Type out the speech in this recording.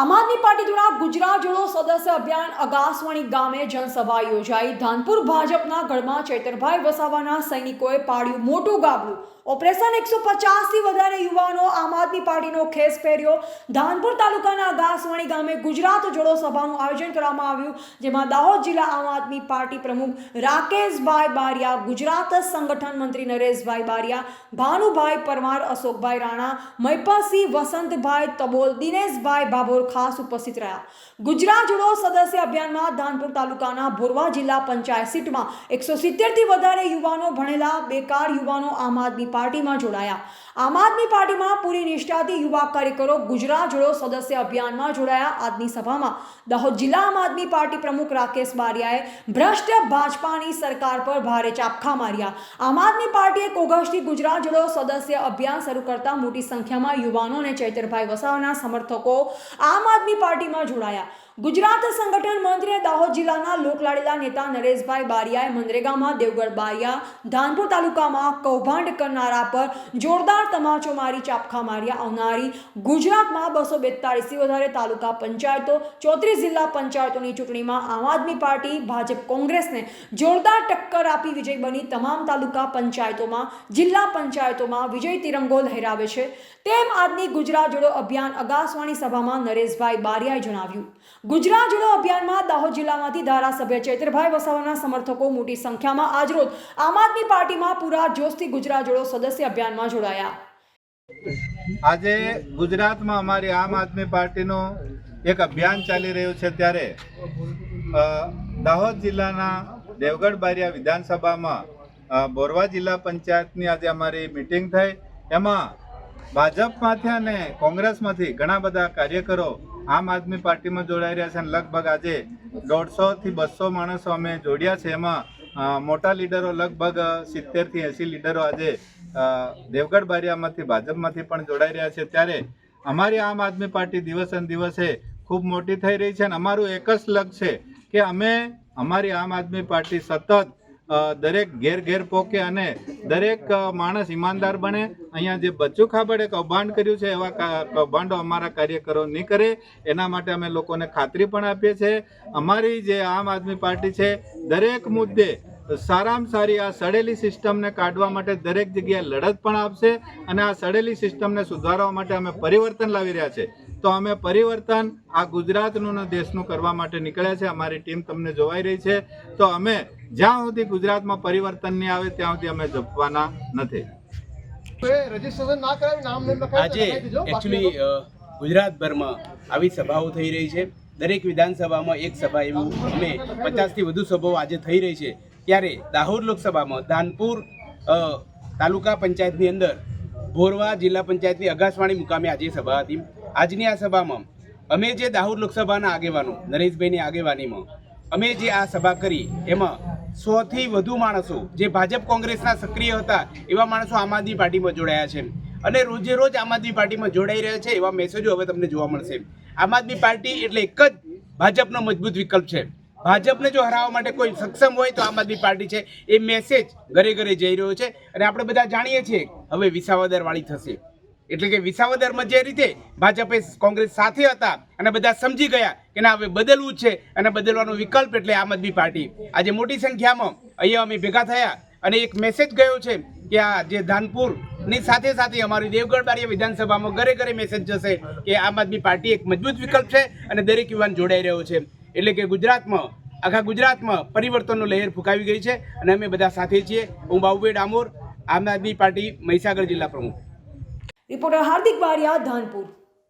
આમ આદમી પાર્ટી દ્વારા ગુજરાત જોડો સદસ્ય અભિયાન અગાસવાણી ગામે જનસભા યોજાઈ. ધાનપુર ભાજપના ગઢમાં ચૈતરભાઈ વસાવાના સૈનિકોએ પાડ્યું મોટું ગાબડું. ઓપરેશન એકસો પચાસથી વધારે યુવાનો આમ આદમી પાર્ટીનો ખેસ પહેર્યો. ધાનપુર તાલુકાના અગાસવાણી ગામે ગુજરાત જોડો સભાનું આયોજન કરવામાં આવ્યું, જેમાં દાહોદ જિલ્લા આમ આદમી પાર્ટી પ્રમુખ રાકેશભાઈ બારિયા, ગુજરાત સંગઠન મંત્રી નરેશભાઈ બારિયા, ભાનુભાઈ પરમાર, અશોકભાઈ રાણા મૈપાસિંહ વસંતભાઈ તબોલ, દિનેશભાઈ ભાભોર ખાસ ઉપસ્થિત રહ્યા. ગુજરાત જોડો સદસ્ય અભિયાનમાં ધાનપુર તાલુકાના બોરવા જિલ્લા પંચાયત સીટમાં એકસો સિત્તેરથી વધારે યુવાનો ભણેલા બેકાર યુવાનો આમ આદમી પાર્ટીમાં જોડાયા. આમ આદમી પાર્ટીમાં પૂરી નિષ્ઠાથી યુવા કાર્યકરો ગુજરાત જોડો સદસ્ય અભિયાનમાં જોડાયા. આજની સભામાં દાહોદ જિલ્લા આમ આદમી પાર્ટી પ્રમુખ રાકેશ બારિયાએ ભ્રષ્ટ ભાજપાની સરકાર પર ભારે ચાપખા માર્યા. આમ આદમી પાર્ટીએ એક ગુજરાત જોડો સદસ્ય અભિયાન શરૂ કરતા મોટી સંખ્યામાં યુવાનો અને ચૈતરભાઈ વસાવાના સમર્થકો આમ આદમી પાર્ટીમાં જોડાયા. ગુજરાત સંગઠન મંત્રીએ દાહોદ જિલ્લાના લોકલાડીલા નેતા નરેશભાઈ બારિયાએ મનરેગામાં દેવગઢ બારિયા, ધાનપુર તાલુકામાં કૌભાંડ કરનારા પર જોરદાર તમાચો મારી, ચાપખા માર્યા આવનારી ગુજરાતમાં બસો બેતાળીસથી વધારે તાલુકા પંચાયતો, ચોત્રીસ જિલ્લા પંચાયતોની ચૂંટણીમાં આમ આદમી પાર્ટી, ભાજપ, કોંગ્રેસને જોરદાર ટક્કર આપી વિજય બની તમામ તાલુકા પંચાયતોમાં, જિલ્લા પંચાયતોમાં વિજય તિરંગો લહેરાવે છે. તેમ આજની ગુજરાત જોડો અભિયાન અગાસવાણી સભામાં નરેશભાઈ બારિયાએ જણાવ્યું. ગુજરાત જોડો અભિયાનમાં દાહોદ જિલ્લામાંથી ધારાસભ્ય ચૈત્રભાઈ વસાવાના સમર્થકો મોટી સંખ્યામાં આજરોજ આમ આદમી પાર્ટીમાં પૂરા જોશથી ગુજરાત જોડો સદસ્ય અભિયાનમાં જોડાયા. આજે ગુજરાતમાં અમારી આમ આદમી પાર્ટીનો એક અભિયાન ચાલી રહ્યું છે ત્યારે દાહોદ જિલ્લાના દેવગઢ બારિયા વિધાનસભામાં બોરવા જિલ્લા પંચાયતની આજે અમારી મિટિંગ થઈ. એમાં ભાજપમાંથી અને કોંગ્રેસમાંથી ઘણા બધા કાર્યકરો આમ આદમી પાર્ટીમાં જોડાઈ રહ્યા છે અને લગભગ આજે દોઢસોથી બસો માણસો અમે જોડ્યા છે. એમાં મોટા લીડરો લગભગ સિત્તેરથી એંસી લીડરો આજે દેવગઢ બારિયામાંથી, ભાજપમાંથી પણ જોડાઈ રહ્યા છે. ત્યારે અમારી આમ આદમી પાર્ટી દિવસે દિવસે ખૂબ મોટી થઈ રહી છે અને અમારું એક જ લગ છે કે અમે, અમારી આમ આદમી પાર્ટી સતત દરેક ઘેર ઘેર પોકે અને દરેક માણસ ઈમાનદાર બને. અહીંયા જે બચ્ચું ખાબડે કૌભાંડ કર્યું છે, એવા કૌભાંડો અમારા કાર્યકરો નહીં કરે. એના માટે અમે લોકોને ખાતરી પણ આપીએ છીએ. અમારી જે આમ આદમી પાર્ટી છે, દરેક મુદ્દે સારામાં સારી આ સડેલી સિસ્ટમને કાઢવા માટે દરેક જગ્યાએ લડત પણ આપશે અને આ સડેલી સિસ્ટમને સુધારવા માટે અમે પરિવર્તન લાવી રહ્યા છે. તો અમે પરિવર્તન આ ગુજરાતનું અને દેશનું કરવા માટે નીકળ્યા છે. અમારી ટીમ તમને જોવાઈ રહી છે. તો અમે જ્યાં સુધી ગુજરાતમાં પરિવર્તન નહીં આવે ત્યાં સુધી અમે જપવાના નથી. રજીસ્ટ્રેશન ના કરાવી નામ ને લખાવી આજે એકચ્યુઅલી ગુજરાતભરમાં આવી સભાઓ થઈ રહી છે. દરેક વિધાનસભામાં એક સભા એવું અમે પચાસથી વધુ સભાઓ આજે થઈ રહી છે. ત્યારે દાહોદ લોકસભામાં ધાનપુર તાલુકા પંચાયતની અંદર ભોરવા જિલ્લા પંચાયતની અગાસવાણી મુકામે આજે સભા હતી. આજની આ સભામાં અમે જે દાહોદ લોકસભાના આગેવાનો નરેશભાઈની આગેવાનીમાં અમે જે આ સભા કરી એમાં સોથી વધુ માણસો જે ભાજપ કોંગ્રેસના સક્રિય હતા, એવા માણસો આમ આદમી પાર્ટીમાં જોડાયા છે. અને રોજે રોજ આમ આદમી પાર્ટીમાં જોડાઈ રહ્યા છે, એવા મેસેજો હવે તમને જોવા મળશે. આમ આદમી પાર્ટી એટલે એક જ ભાજપનો મજબૂત વિકલ્પ છે. ભાજપને જો હરાવવા માટે કોઈ સક્ષમ હોય તો આમ આદમી પાર્ટી છે એ મેસેજ ઘરે ઘરે જઈ રહ્યો છે. અને આપણે બધા જાણીએ છીએ, હવે વિસાવદર વાળી થશે. એટલે કે વિસાવદરમાં જે રીતે ભાજપે કોંગ્રેસ સાથે હતા અને બધા સમજી ગયા કે ના, હવે બદલવું છે અને બદલવાનો વિકલ્પ એટલે આમ આદમી પાર્ટી. આજે મોટી સંખ્યામાં અહીંયા અમે ભેગા થયા અને એક મેસેજ ગયો છે કે આ જે ધાનપુરની સાથે સાથે અમારી દેવગઢ બારીયા વિધાનસભામાં ઘરે ઘરે મેસેજ જશે કે આમ આદમી પાર્ટી એક મજબૂત વિકલ્પ છે અને દરેક યુવાન જોડાઈ રહ્યો છે. એટલે કે ગુજરાતમાં, આખા ગુજરાતમાં પરિવર્તનનો લહેર ફૂંકાવી ગઈ છે અને અમે બધા સાથે છીએ. હું બાબુભાઈ ડામોર, આમ આદમી પાર્ટી મહીસાગર જિલ્લા પ્રમુખ. રિપોર્ટર હાર્દિક બારિયા ધાનપુર.